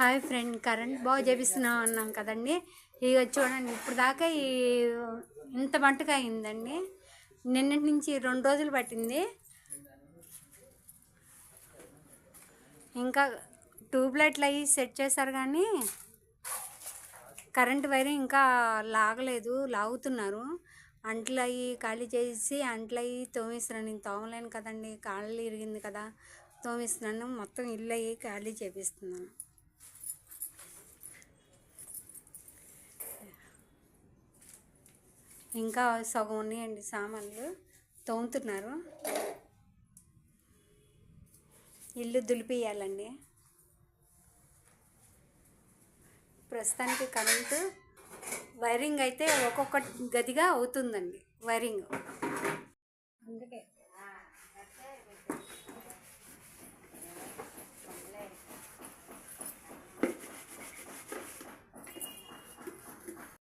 Hi friend current బాగా చేపిస్తున్నాం అన్నాం కదండి. ఇక చూడండి ఇప్పుడు దాకా ఈ ఇంత మట్టుగా అయిందండి నిన్నటి నుంచి రెండు రోజులు పట్టింది. ఇంకా ట్యూబ్లైట్లు అవి సెట్ చేశారు కానీ కరెంట్ వైర్ ఇంకా లాగలేదు లాగుతున్నారు. అంట్లు అవి ఖాళీ చేసి అంట్లు అవి తోమిస్తున్నాను నేను తోమలేను కదండి కాళ్ళు ఇరిగింది కదా. తోమిస్తున్నాను మొత్తం ఇల్లు అవి ఖాళీ చేపిస్తున్నాను. ఇంకా సగం ఉన్నాయండి సామాన్లు. తోముతున్నారు. ఇల్లు దులిపేయాలండి. ప్రస్తుతానికి కరెంటు వైరింగ్ అయితే ఒక్కొక్క గదిగా అవుతుందండి వైరింగ్. అందుకే